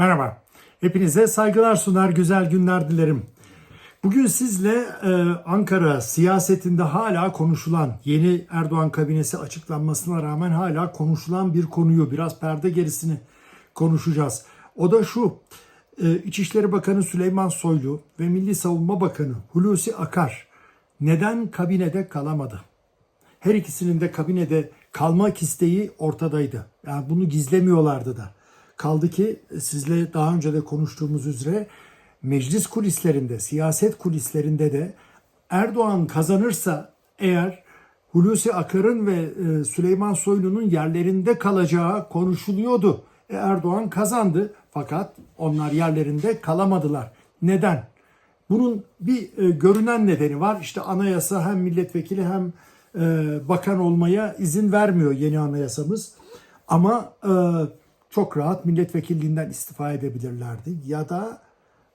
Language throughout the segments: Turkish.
Merhaba. Hepinize saygılar sunar, güzel günler dilerim. Bugün sizle e, Ankara siyasetinde hala konuşulan, yeni Erdoğan kabinesi açıklanmasına rağmen hala konuşulan bir konuyu, biraz perde gerisini konuşacağız. O da şu, e, İçişleri Bakanı Süleyman Soylu ve Milli Savunma Bakanı Hulusi Akar neden kabinede kalamadı? Her ikisinin de kabinede kalmak isteği ortadaydı. Yani bunu gizlemiyorlardı da. Kaldı ki sizle daha önce de konuştuğumuz üzere meclis kulislerinde, siyaset kulislerinde de Erdoğan kazanırsa eğer Hulusi Akar'ın ve e, Süleyman Soylu'nun yerlerinde kalacağı konuşuluyordu. E, Erdoğan kazandı fakat onlar yerlerinde kalamadılar. Neden? Bunun bir e, görünen nedeni var. İşte anayasa hem milletvekili hem e, bakan olmaya izin vermiyor yeni anayasamız. Ama çok rahat milletvekilliğinden istifa edebilirlerdi ya da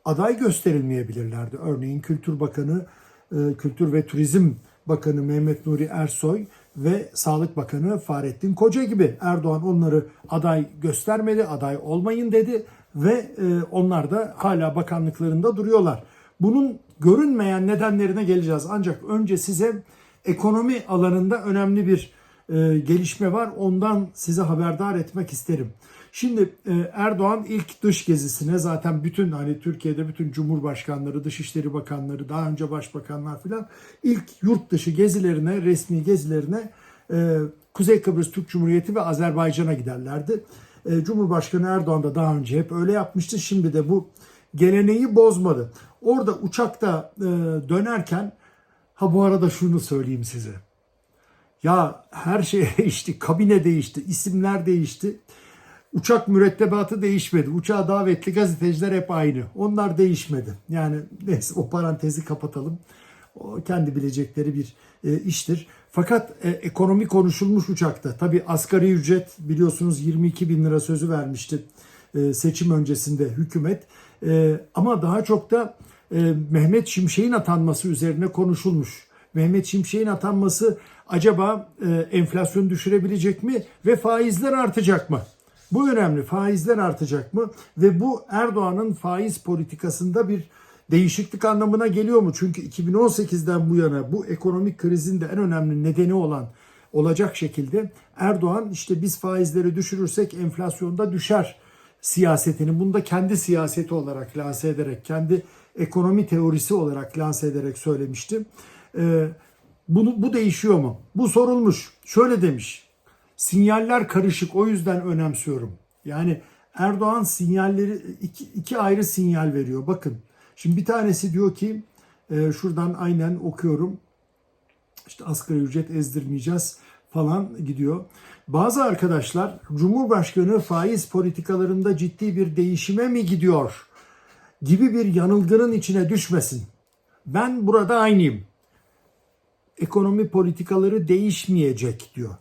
aday gösterilmeyebilirlerdi. Örneğin Kültür Bakanı, e, Kültür ve Turizm Bakanı Mehmet Nuri Ersoy ve Sağlık Bakanı Fahrettin Koca gibi Erdoğan onları aday göstermedi, aday olmayın dedi ve e, onlar da hala bakanlıklarında duruyorlar. Bunun görünmeyen nedenlerine geleceğiz. Ancak önce size ekonomi alanında önemli bir e, gelişme var. Ondan size haberdar etmek isterim. Şimdi e, Erdoğan ilk dış gezisine zaten bütün hani Türkiye'de bütün cumhurbaşkanları, dışişleri bakanları, daha önce başbakanlar filan ilk yurt dışı gezilerine, resmi gezilerine e, Kuzey Kıbrıs Türk Cumhuriyeti ve Azerbaycan'a giderlerdi. E, Cumhurbaşkanı Erdoğan da daha önce hep öyle yapmıştı. Şimdi de bu geleneği bozmadı. Orada uçakta dönerken ha bu arada şunu söyleyeyim size. Ya her şey değişti, kabine değişti, isimler değişti. Uçak mürettebatı değişmedi. Uçağa davetli gazeteciler hep aynı. Onlar değişmedi. Yani neyse o parantezi kapatalım. O kendi bilecekleri bir e, iştir. Fakat e, ekonomi konuşulmuş uçakta. Tabi asgari ücret biliyorsunuz 22 bin lira sözü vermişti e, seçim öncesinde hükümet. E, ama daha çok da e, Mehmet Şimşek'in atanması üzerine konuşulmuş. Mehmet Şimşek'in atanması acaba e, enflasyonu düşürebilecek mi ve faizler artacak mı? Bu önemli. Faizler artacak mı? Ve bu Erdoğan'ın faiz politikasında bir değişiklik anlamına geliyor mu? Çünkü 2018'den bu yana bu ekonomik krizin de en önemli nedeni olan olacak şekilde Erdoğan işte biz faizleri düşürürsek enflasyonda düşer siyasetini bunu da kendi siyaseti olarak lanse ederek, kendi ekonomi teorisi olarak lanse ederek söylemişti. Ee, bunu, bu değişiyor mu? Bu sorulmuş. Şöyle demiş. Sinyaller karışık o yüzden önemsiyorum. Yani Erdoğan sinyalleri iki, iki ayrı sinyal veriyor. Bakın şimdi bir tanesi diyor ki e, şuradan aynen okuyorum. İşte asgari ücret ezdirmeyeceğiz falan gidiyor. Bazı arkadaşlar Cumhurbaşkanı faiz politikalarında ciddi bir değişime mi gidiyor gibi bir yanılgının içine düşmesin. Ben burada aynıyım. Ekonomi politikaları değişmeyecek diyor.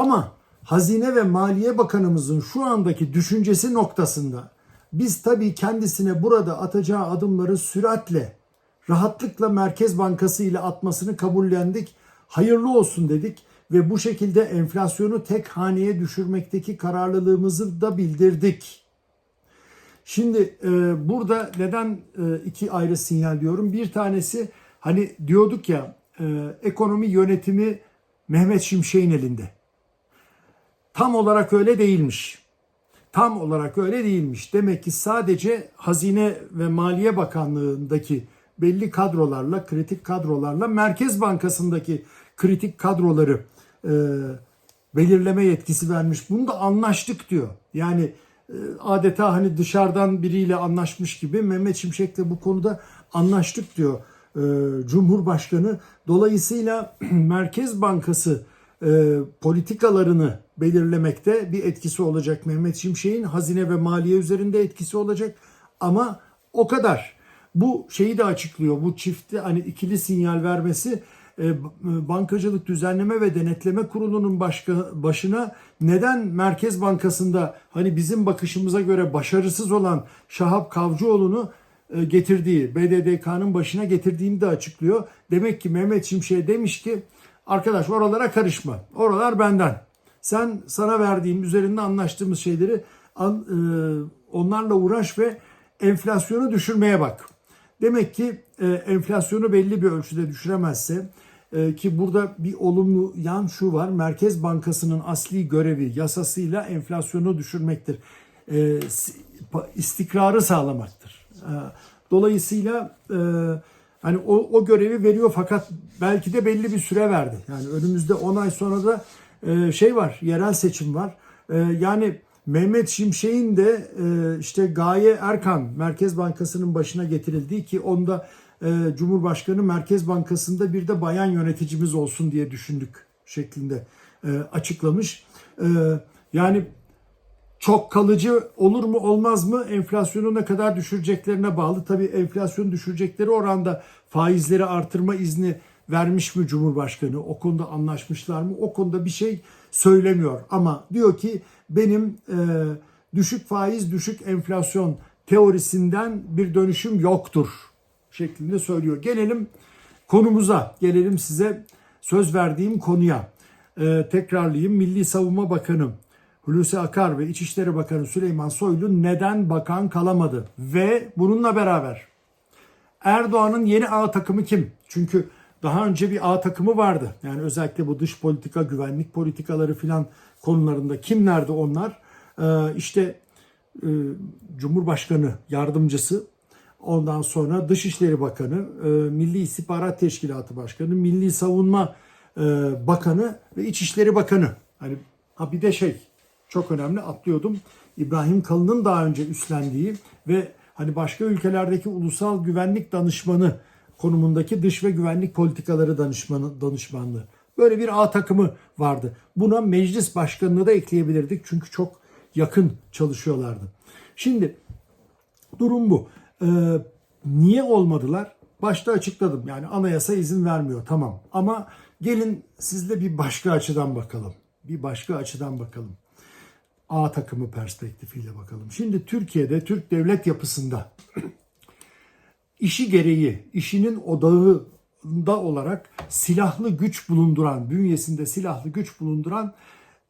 Ama Hazine ve Maliye Bakanımızın şu andaki düşüncesi noktasında biz tabii kendisine burada atacağı adımları süratle, rahatlıkla Merkez Bankası ile atmasını kabullendik. Hayırlı olsun dedik ve bu şekilde enflasyonu tek haneye düşürmekteki kararlılığımızı da bildirdik. Şimdi e, burada neden e, iki ayrı sinyal diyorum? Bir tanesi hani diyorduk ya e, ekonomi yönetimi Mehmet Şimşek'in elinde. Tam olarak öyle değilmiş. Tam olarak öyle değilmiş. Demek ki sadece Hazine ve Maliye Bakanlığı'ndaki belli kadrolarla, kritik kadrolarla Merkez Bankası'ndaki kritik kadroları e, belirleme yetkisi vermiş. Bunu da anlaştık diyor. Yani e, adeta hani dışarıdan biriyle anlaşmış gibi Mehmet Şimşek'le bu konuda anlaştık diyor e, Cumhurbaşkanı. Dolayısıyla Merkez Bankası e, politikalarını belirlemekte bir etkisi olacak Mehmet Şimşek'in hazine ve maliye üzerinde etkisi olacak ama o kadar. Bu şeyi de açıklıyor. Bu çifti hani ikili sinyal vermesi e, Bankacılık Düzenleme ve Denetleme Kurulu'nun başka, başına neden Merkez Bankası'nda hani bizim bakışımıza göre başarısız olan Şahap Kavcıoğlu'nu e, getirdiği, BDDK'nın başına getirdiğini de açıklıyor. Demek ki Mehmet Şimşek demiş ki arkadaş oralara karışma. Oralar benden. Sen sana verdiğim üzerinde anlaştığımız şeyleri an, e, onlarla uğraş ve enflasyonu düşürmeye bak. Demek ki e, enflasyonu belli bir ölçüde düşüremezse e, ki burada bir olumlu yan şu var. Merkez Bankası'nın asli görevi yasasıyla enflasyonu düşürmektir. E, istikrarı sağlamaktır. E, dolayısıyla e, hani o, o görevi veriyor fakat belki de belli bir süre verdi. Yani önümüzde 10 ay sonra da e, şey var, yerel seçim var. E, yani Mehmet Şimşek'in de e, işte Gaye Erkan Merkez Bankası'nın başına getirildiği ki onda e, Cumhurbaşkanı Merkez Bankası'nda bir de bayan yöneticimiz olsun diye düşündük şeklinde e, açıklamış. E, yani çok kalıcı olur mu olmaz mı enflasyonu ne kadar düşüreceklerine bağlı. Tabii enflasyonu düşürecekleri oranda faizleri artırma izni vermiş mi Cumhurbaşkanı? O konuda anlaşmışlar mı? O konuda bir şey söylemiyor. Ama diyor ki benim e, düşük faiz, düşük enflasyon teorisinden bir dönüşüm yoktur şeklinde söylüyor. Gelelim konumuza, gelelim size söz verdiğim konuya. E, tekrarlayayım. Milli Savunma Bakanı Hulusi Akar ve İçişleri Bakanı Süleyman Soylu neden bakan kalamadı? Ve bununla beraber Erdoğan'ın yeni A takımı kim? Çünkü daha önce bir A takımı vardı. Yani özellikle bu dış politika, güvenlik politikaları filan konularında kimlerdi onlar? Ee, işte e, Cumhurbaşkanı yardımcısı, ondan sonra Dışişleri Bakanı, e, Milli İstihbarat Teşkilatı Başkanı, Milli Savunma e, Bakanı ve İçişleri Bakanı. Hani ha bir de şey çok önemli atlıyordum. İbrahim Kalın'ın daha önce üstlendiği ve hani başka ülkelerdeki ulusal güvenlik danışmanı konumundaki dış ve güvenlik politikaları danışmanı danışmanlığı. Böyle bir A takımı vardı. Buna meclis başkanını da ekleyebilirdik çünkü çok yakın çalışıyorlardı. Şimdi durum bu. Ee, niye olmadılar? Başta açıkladım. Yani anayasa izin vermiyor tamam. Ama gelin sizle bir başka açıdan bakalım. Bir başka açıdan bakalım. A takımı perspektifiyle bakalım. Şimdi Türkiye'de Türk devlet yapısında işi gereği, işinin odağında olarak silahlı güç bulunduran, bünyesinde silahlı güç bulunduran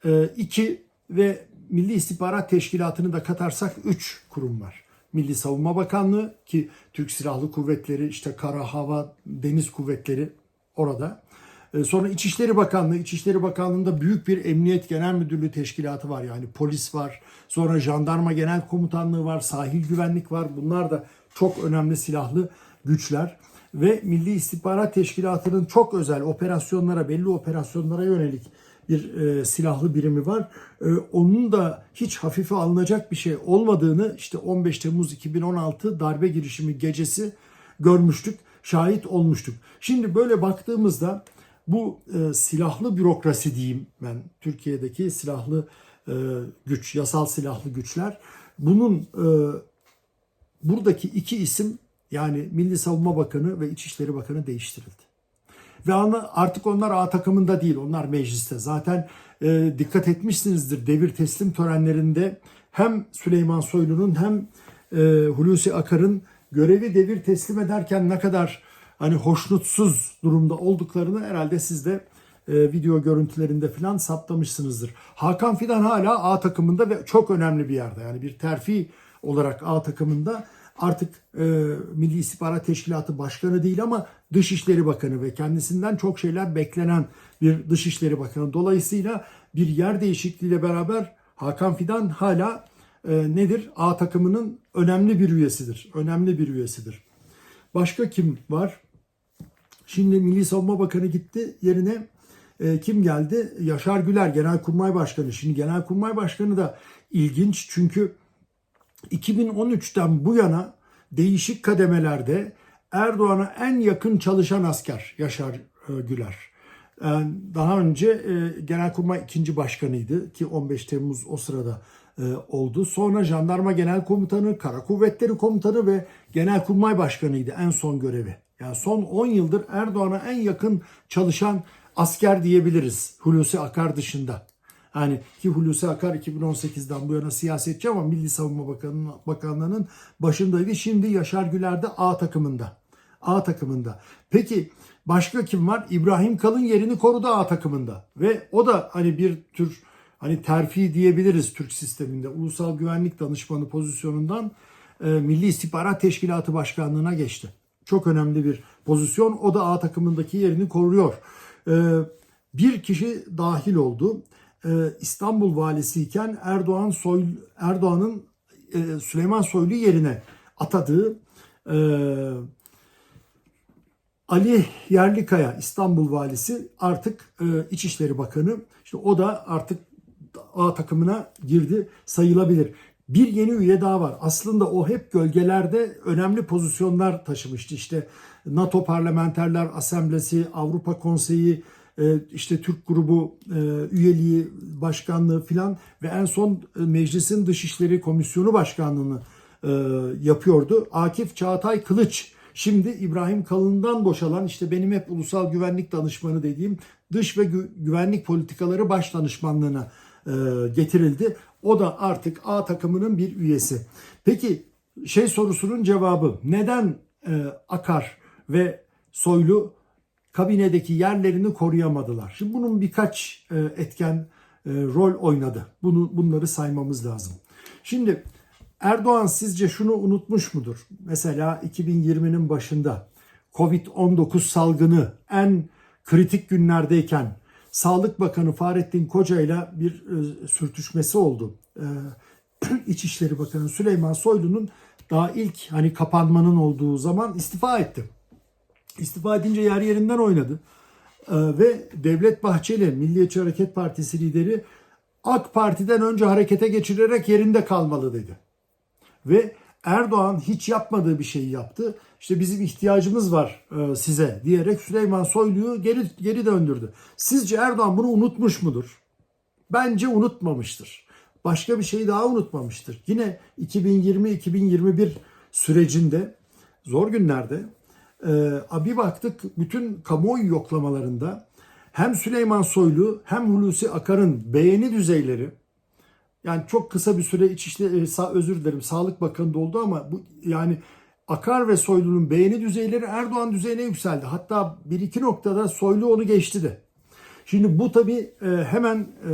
e, iki ve Milli İstihbarat Teşkilatı'nı da katarsak üç kurum var. Milli Savunma Bakanlığı ki Türk Silahlı Kuvvetleri, işte Kara, Hava, Deniz Kuvvetleri orada. E, Sonra İçişleri Bakanlığı, İçişleri Bakanlığı'nda büyük bir Emniyet Genel Müdürlüğü teşkilatı var. Yani polis var, sonra Jandarma Genel Komutanlığı var, sahil güvenlik var. Bunlar da çok önemli silahlı güçler. Ve Milli İstihbarat Teşkilatı'nın çok özel operasyonlara, belli operasyonlara yönelik bir e, silahlı birimi var. E, onun da hiç hafife alınacak bir şey olmadığını işte 15 Temmuz 2016 darbe girişimi gecesi görmüştük, şahit olmuştuk. Şimdi böyle baktığımızda bu e, silahlı bürokrasi diyeyim ben Türkiye'deki silahlı e, güç, yasal silahlı güçler bunun e, buradaki iki isim yani Milli Savunma Bakanı ve İçişleri Bakanı değiştirildi. Ve artık onlar A takımında değil, onlar mecliste. Zaten e, dikkat etmişsinizdir devir teslim törenlerinde hem Süleyman Soylu'nun hem e, Hulusi Akar'ın görevi devir teslim ederken ne kadar hani hoşnutsuz durumda olduklarını herhalde siz de e, video görüntülerinde falan saptamışsınızdır. Hakan Fidan hala A takımında ve çok önemli bir yerde. Yani bir terfi olarak A takımında artık e, Milli İstihbarat Teşkilatı Başkanı değil ama Dışişleri Bakanı ve kendisinden çok şeyler beklenen bir Dışişleri Bakanı. Dolayısıyla bir yer değişikliğiyle beraber Hakan Fidan hala e, nedir? A takımının önemli bir üyesidir. Önemli bir üyesidir. Başka kim var? Şimdi Milli Savunma Bakanı gitti. Yerine e, kim geldi? Yaşar Güler, Genelkurmay Başkanı. Şimdi Genelkurmay Başkanı da ilginç çünkü 2013'ten bu yana değişik kademelerde Erdoğan'a en yakın çalışan asker Yaşar e, Güler. Yani daha önce e, Genelkurmay ikinci başkanıydı ki 15 Temmuz o sırada e, oldu. Sonra Jandarma Genel Komutanı, Kara Kuvvetleri Komutanı ve Genelkurmay Başkanıydı en son görevi. Yani son 10 yıldır Erdoğan'a en yakın çalışan asker diyebiliriz Hulusi Akar dışında. Yani ki Hulusi Akar 2018'den bu yana siyasetçi ama Milli Savunma Bakanı, Bakanlığı'nın başındaydı. Şimdi Yaşar Güler de A takımında. A takımında. Peki başka kim var? İbrahim Kalın yerini korudu A takımında. Ve o da hani bir tür hani terfi diyebiliriz Türk sisteminde. Ulusal Güvenlik Danışmanı pozisyonundan e, Milli İstihbarat Teşkilatı Başkanlığı'na geçti. Çok önemli bir pozisyon. O da A takımındaki yerini koruyor. E, bir kişi dahil oldu. E, İstanbul valisiyken Erdoğan Soy Erdoğan'ın e, Süleyman Soylu yerine atadığı e, Ali Yerlikaya İstanbul valisi artık e, İçişleri Bakanı. İşte o da artık A takımına girdi sayılabilir. Bir yeni üye daha var. Aslında o hep gölgelerde önemli pozisyonlar taşımıştı. İşte NATO Parlamenterler Asamblesi, Avrupa Konseyi, e, işte Türk grubu e, üyeliği, başkanlığı filan ve en son e, meclisin Dışişleri Komisyonu Başkanlığını yapıyordu. Akif Çağatay Kılıç Şimdi İbrahim Kalın'dan boşalan işte benim hep ulusal güvenlik danışmanı dediğim dış ve gü- güvenlik politikaları baş danışmanlığına getirildi. O da artık A takımının bir üyesi. Peki şey sorusunun cevabı neden e, Akar ve Soylu kabinedeki yerlerini koruyamadılar? Şimdi bunun birkaç e, etken e, rol oynadı. Bunu bunları saymamız lazım. Şimdi Erdoğan sizce şunu unutmuş mudur? Mesela 2020'nin başında Covid-19 salgını en kritik günlerdeyken Sağlık Bakanı Fahrettin Koca ile bir e, sürtüşmesi oldu. E, İçişleri Bakanı Süleyman Soylu'nun daha ilk hani kapanmanın olduğu zaman istifa etti. İstifa edince yer yerinden oynadı. Ee, ve Devlet Bahçeli, Milliyetçi Hareket Partisi lideri AK Parti'den önce harekete geçirerek yerinde kalmalı dedi. Ve Erdoğan hiç yapmadığı bir şeyi yaptı. İşte bizim ihtiyacımız var e, size diyerek Süleyman Soylu'yu geri geri döndürdü. Sizce Erdoğan bunu unutmuş mudur? Bence unutmamıştır. Başka bir şeyi daha unutmamıştır. Yine 2020-2021 sürecinde zor günlerde e, bir baktık bütün kamuoyu yoklamalarında hem Süleyman Soylu hem Hulusi Akar'ın beğeni düzeyleri yani çok kısa bir süre İçişleri e, sa- özür dilerim Sağlık Bakanı'nda oldu ama bu yani Akar ve Soylu'nun beğeni düzeyleri Erdoğan düzeyine yükseldi. Hatta bir iki noktada Soylu onu geçti de. Şimdi bu tabii e, hemen e,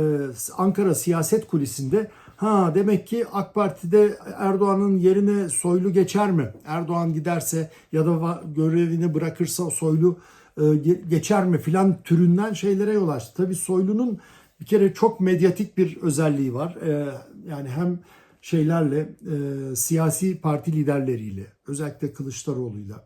Ankara siyaset kulisinde ha demek ki AK Parti'de Erdoğan'ın yerine Soylu geçer mi? Erdoğan giderse ya da görevini bırakırsa Soylu ge- geçer mi filan türünden şeylere yol açtı. Tabii Soylu'nun bir kere çok medyatik bir özelliği var. E, yani hem şeylerle e, siyasi parti liderleriyle özellikle Kılıçdaroğlu'yla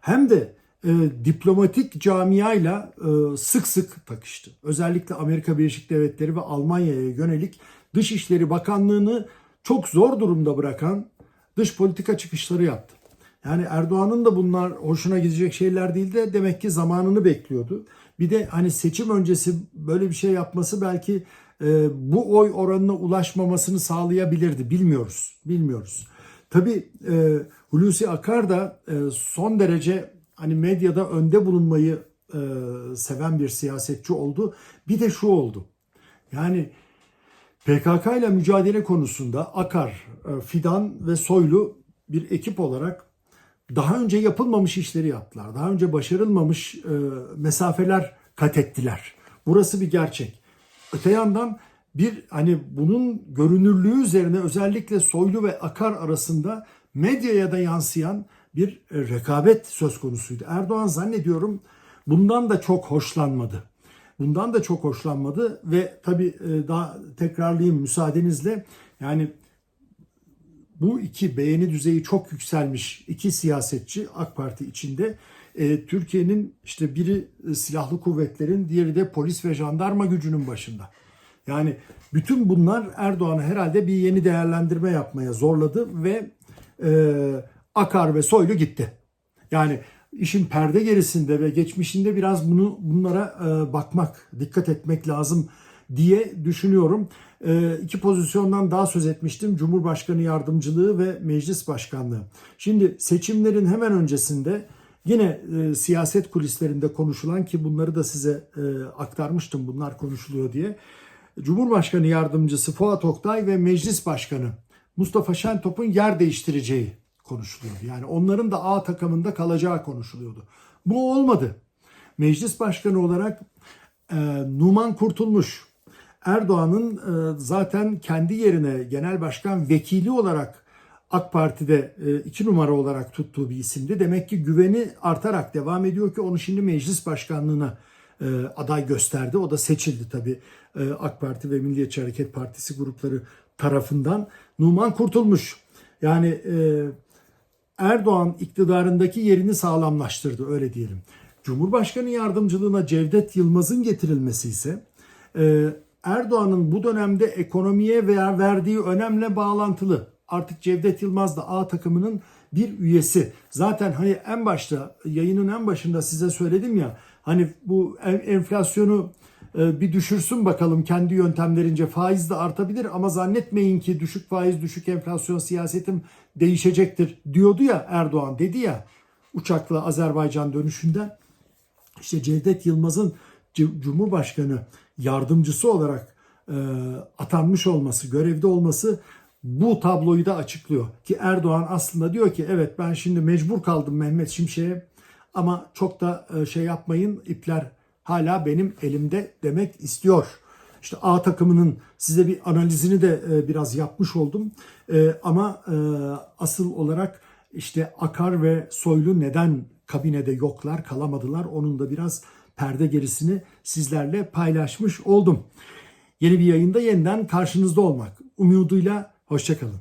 hem de e, diplomatik camiayla e, sık sık takıştı. Özellikle Amerika Birleşik Devletleri ve Almanya'ya yönelik Dışişleri Bakanlığı'nı çok zor durumda bırakan dış politika çıkışları yaptı. Yani Erdoğan'ın da bunlar hoşuna gidecek şeyler değil de demek ki zamanını bekliyordu. Bir de hani seçim öncesi böyle bir şey yapması belki e, bu oy oranına ulaşmamasını sağlayabilirdi. Bilmiyoruz. Bilmiyoruz. Tabii e, Hulusi Akar da e, son derece hani medyada önde bulunmayı e, seven bir siyasetçi oldu. Bir de şu oldu. Yani PKK ile mücadele konusunda Akar, e, Fidan ve Soylu bir ekip olarak daha önce yapılmamış işleri yaptılar. Daha önce başarılmamış e, mesafeler kat ettiler. Burası bir gerçek. Öte yandan bir hani bunun görünürlüğü üzerine özellikle Soylu ve Akar arasında medyaya da yansıyan bir e, rekabet söz konusuydu. Erdoğan zannediyorum bundan da çok hoşlanmadı. Bundan da çok hoşlanmadı ve tabii e, daha tekrarlayayım müsaadenizle yani bu iki beğeni düzeyi çok yükselmiş iki siyasetçi AK Parti içinde e, Türkiye'nin işte biri e, silahlı kuvvetlerin diğeri de polis ve jandarma gücünün başında. Yani bütün bunlar Erdoğan'ı herhalde bir yeni değerlendirme yapmaya zorladı ve e, Akar ve Soylu gitti. Yani işin perde gerisinde ve geçmişinde biraz bunu bunlara e, bakmak, dikkat etmek lazım diye düşünüyorum. E, iki pozisyondan daha söz etmiştim. Cumhurbaşkanı yardımcılığı ve meclis başkanlığı. Şimdi seçimlerin hemen öncesinde yine e, siyaset kulislerinde konuşulan ki bunları da size e, aktarmıştım bunlar konuşuluyor diye. Cumhurbaşkanı yardımcısı Fuat Oktay ve meclis başkanı Mustafa Şentop'un yer değiştireceği konuşuluyordu. Yani onların da A takımında kalacağı konuşuluyordu. Bu olmadı. Meclis başkanı olarak e, Numan Kurtulmuş, Erdoğan'ın e, zaten kendi yerine genel başkan vekili olarak AK Parti'de e, iki numara olarak tuttuğu bir isimdi. Demek ki güveni artarak devam ediyor ki onu şimdi meclis başkanlığına e, aday gösterdi. O da seçildi tabii AK Parti ve Milliyetçi Hareket Partisi grupları tarafından. Numan Kurtulmuş. Yani Erdoğan iktidarındaki yerini sağlamlaştırdı öyle diyelim. Cumhurbaşkanı yardımcılığına Cevdet Yılmaz'ın getirilmesi ise Erdoğan'ın bu dönemde ekonomiye veya verdiği önemle bağlantılı. Artık Cevdet Yılmaz da A takımının bir üyesi. Zaten hani en başta yayının en başında size söyledim ya hani bu en- enflasyonu e, bir düşürsün bakalım kendi yöntemlerince faiz de artabilir ama zannetmeyin ki düşük faiz düşük enflasyon siyasetim değişecektir diyordu ya Erdoğan dedi ya uçakla Azerbaycan dönüşünde işte Cevdet Yılmaz'ın Cumhurbaşkanı yardımcısı olarak e, atanmış olması, görevde olması bu tabloyu da açıklıyor. Ki Erdoğan aslında diyor ki evet ben şimdi mecbur kaldım Mehmet Şimşek'e ama çok da e, şey yapmayın ipler hala benim elimde demek istiyor. İşte A takımının size bir analizini de e, biraz yapmış oldum. E, ama e, asıl olarak işte Akar ve Soylu neden kabinede yoklar, kalamadılar. Onun da biraz perde gerisini sizlerle paylaşmış oldum. Yeni bir yayında yeniden karşınızda olmak umuduyla hoşçakalın.